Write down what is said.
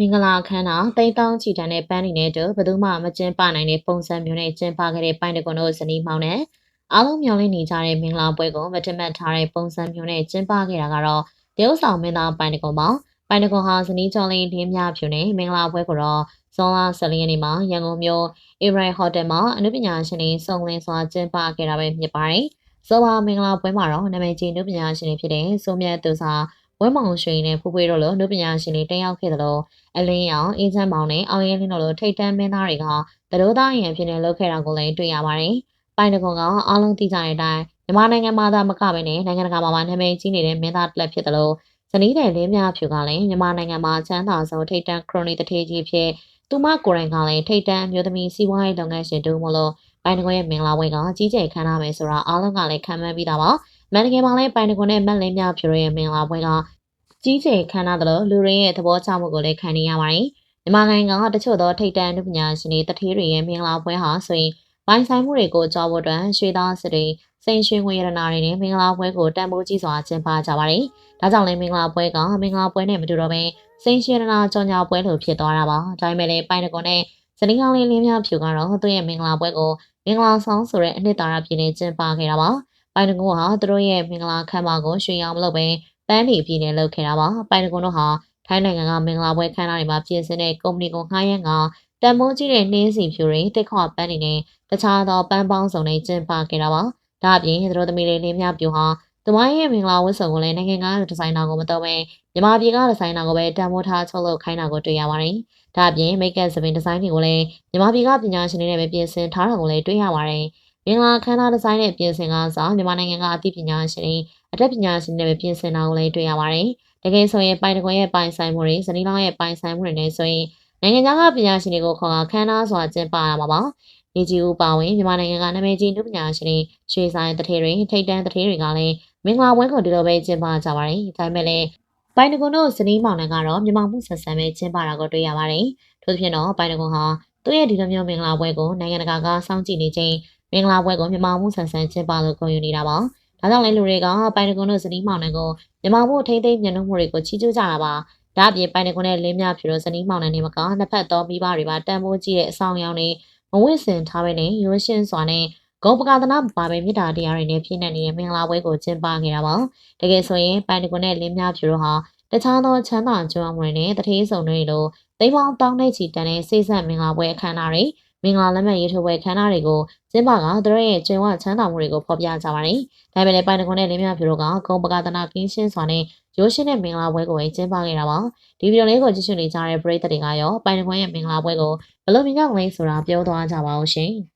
မင်္ဂလာအခမ်းအနားတိတ်တောင်းချီတန်တဲ့ပန်းနေနဲ့တူဘယ်သူမှမကျင်းပနိုင်တဲ့ပုံစံမျိုးနဲ့ကျင်းပခဲ့တဲ့ပိုင်းတကွန်တို့ဇနီးမောင်နဲ့အားလုံးမျှော်လင့်နေကြတဲ့မင်္ဂလာပွဲကိုမထမတ်ထားတဲ့ပုံစံမျိုးနဲ့ကျင်းပခဲ့တာကတော့တရုတ်ဆောင်မင်းသားပိုင်းတကွန်ပါပိုင်းတကွန်ဟာဇနီးကျော်လင်းလင်းမြဖြူနဲ့မင်္ဂလာပွဲကိုတော့ဇွန်လ14ရက်နေ့မှာရန်ကုန်မြို့အေရိုင်ဟိုတယ်မှာအနုပညာရှင်တွေစုံလင်စွာကျင်းပခဲ့တာပဲဖြစ်ပါတယ်။ဇော်ပါမင်္ဂလာပွဲမှာတော့နာမည်ကြီးအနုပညာရှင်တွေဖြစ်တဲ့စိုးမြတ်သူစာ ဝဲမောင်ရွှေနဲ့ဖူးဖွေးတို့လိုအနုပညာရှင်တွေတက်ရောက်ခဲ့သလိုအလင်းရောင်အေးချမ်းမောင်နဲ့အောင်ရဲလင်းတို့လိုထိတ်တန်းမင်းသားတွေကသတို့သားရံဖြစ်နေလုပ်ခဲ့တာကိုလည်းတွေ့ရပါတယ်။ပိုင်တကွန်ကအားလုံးသိကြတဲ့အတိုင်းမြန်မာနိုင်ငံမှာသာမကဘဲနဲ့နိုင်ငံတကာမှာပါနာမည်ကြီးနေတဲ့မင်းသားတစ်လက်ဖြစ်သလိုဇနီးတဲ့လင်းမြဖြူကလည်းမြန်မာနိုင်ငံမှာချမ်းသာဆုံးထိတ်တန်းခရိုနီတထေးကြီးဖြစ်သူမကိုယ်တိုင်ကလည်းထိတ်တန်းမျိုးသမီးစီးပွားရေးလုပ်ငန်းရှင်တူမလို့ပိုင်တကွန်ရဲ့မင်္ဂလာပွဲကကြီးကျယ်ခမ်းနားမယ်ဆိုတာအားလုံးကလည်းခံမှန်းပြီးသားပါ။ မန်တကယ်မှာလည်းပိုင်တကွန်နဲ့မက်လင်းမြဖြူရဲ့မင်္ဂလာပွဲကကြီးကျယ်ခမ်းနားသလိုလူရင်းရဲ့သဘောကျမှုကိုလည်းခံနေရပါတယ်။မြန်မာနိုင်ငံကတချို့သောထိပ်တန်းအနုပညာရှင်တွေတထေးတွေရဲ့မင်္ဂလာပွဲဟာဆိုရင်ပိုင်ဆိုင်မှုတွေကိုကြောဖို့အတွက်ရွှေသားစစ်တွေစိန်ရွှေငွေရတနာတွေနဲ့မင်္ဂလာပွဲကိုတန်ဖိုးကြီးစွာကျင်းပကြပါတယ်။ဒါကြောင့်လည်းမင်္ဂလာပွဲကမင်္ဂလာပွဲနဲ့မတူတော့ဘဲစိန်ရွှေရတနာကြော်ညာပွဲလိုဖြစ်သွားတာပါ။ဒါပေမဲ့လည်းပိုင်တကွန်နဲ့ဇနီးကောင်းလေးလင်းမြဖြူကတော့သူ့ရဲ့မင်္ဂလာပွဲကိုမင်္ဂလာဆောင်ဆိုတဲ့အနှစ်သာရပြည့်နေကျင်းပခဲ့တာပါ။ ပိုင်တကွန်ဟာသူတို့ရဲ့မင်္ဂလာခမ်းမကိုရွှေရောင်မလုပ်ဘဲပန်းလီပြည်နယ်လုပ်ခဲ့တာပါပိုင်တကွန်တို့ဟာထိုင်းနိုင်ငံကမင်္ဂလာပွဲခမ်းနားတွေမှာပြင်ဆင်တဲ့ကုမ္ပဏီကိုငှားရမ်းကတန်မိုးကြီးတဲ့နှင်းစီဖြူတွေတက်ခွပန်းတွေနဲ့တခြားသောပန်းပေါင်းစုံတွေကျင်းပခဲ့တာပါဒါအပြင်သူတို့သမီးလေးလင်းမြပြူဟာသူမရဲ့မင်္ဂလာဝတ်စုံကိုလည်းနိုင်ငံကဒီဇိုင်နာကိုမတော်ဘဲမြန်မာပြည်ကဒီဇိုင်နာကိုပဲတန်မိုးထားချုပ်လုပ်ခိုင်းတာကိုတွေ့ရပါတယ်ဒါအပြင်မိတ်ကပ်စပင်ဒီဇိုင်းတွေကိုလည်းမြန်မာပြည်ကပညာရှင်တွေနဲ့ပဲပြင်ဆင်ထားတာကိုလည်းတွေ့ရပါတယ် မင်္ဂလာခမ်းနားဒီဇိုင်းနဲ့ပြင်ဆင်ကားစားမြန်မာနိုင်ငံကအသိပညာရှင်တွေအတတ်ပညာရှင်တွေပဲပြင်ဆင်တာကိုလည်းတွေ့ရပါတယ်။တကယ်ဆိုရင်ပိုင်တကွန်ရဲ့ပိုင်ဆိုင်မှုတွေဇနီးလောင်းရဲ့ပိုင်ဆိုင်မှုတွေနဲ့ဆိုရင်နိုင်ငံခြားကပညာရှင်တွေကိုခေါ်ခန်းနာစွာကျင်းပရမှာပါ။နေကြီးဦးပါဝင်မြန်မာနိုင်ငံကနာမည်ကြီးလူပညာရှင်တွေရွှေဆိုင်တထေတွေထိတ်တန်းတထေတွေကလည်းမင်္ဂလာပွဲကိုဒီလိုပဲကျင်းပကြပါတယ်။ဒါပေမဲ့လည်းပိုင်တကွန်တို့ဇနီးမောင်နှံကတော့မြန်မာမှုဆက်ဆံပဲကျင်းပတာကိုတွေ့ရပါတယ်။ထို့ပြင်တော့ပိုင်တကွန်ဟာသူ့ရဲ့ဒီလိုမျိုးမင်္ဂလာပွဲကိုနိုင်ငံတကာကစောင့်ကြည့်နေချိန် မင်္ဂလာပွဲကိုမြန်မာမှုဆန်ဆန်ကျင်းပလို့ဂုဏ်ယူနေတာပါ။ဒါကြောင့်လည်းလူတွေကပိုင်တကွန်တို့ဇနီးမောင်နှံကိုမြန်မာမှုထိမ့်သိမ့်ညှဉ်းနှုတ်မှုတွေကိုချီးကျူးကြတာပါ။ဒါအပြင်ပိုင်တကွန်နဲ့လင်းမြဖြူတို့ဇနီးမောင်နှံတွေမကနှစ်ဖက်သောမိဘတွေပါတန်ဖိုးကြီးတဲ့အဆောင်အယောင်တွေမဝင့်စင်ထားပဲနဲ့ရိုးရှင်းစွာနဲ့ဂုံပကာသနာပါပဲမြစ်တာတရားတွေနဲ့ပြည့်နေနေတဲ့မင်္ဂလာပွဲကိုကျင်းပခဲ့တာပါ။တကယ်ဆိုရင်ပိုင်တကွန်နဲ့လင်းမြဖြူတို့ဟာတခြားသောချမ်းသာကြွမ်းမွေနဲ့တထေးစုံတွေလိုသိမ်းပေါင်းတောင်းတဲ့ချီတန်တဲ့စိတ်ဆက်မင်္ဂလာပွဲအခမ်းအနားတွေ မင်္ဂလာလက်မှတ်ရေးထိုးပွဲခမ်းနားတွေကိုကျင်းပကသူတို့ရဲ့ကျွင်ဝချမ်းသာမှုတွေကိုဖော်ပြကြပါတယ်။ဒါပေမဲ့လည်းပိုင်တကွန်နဲ့လင်းမြဖြူတို့ကဂုံပကသနာကင်းရှင်းစွာနဲ့ရိုးရှင်းတဲ့မင်္ဂလာပွဲကိုကျင်းပခဲ့တာပါ။ဒီဗီဒီယိုလေးကိုကြည့်ရှုနေကြတဲ့ပရိသတ်တွေကရောပိုင်တကွန်ရဲ့မင်္ဂလာပွဲကိုဘယ်လိုမြင်ကြမလဲဆိုတာပြောသွားကြပါဦးရှင်။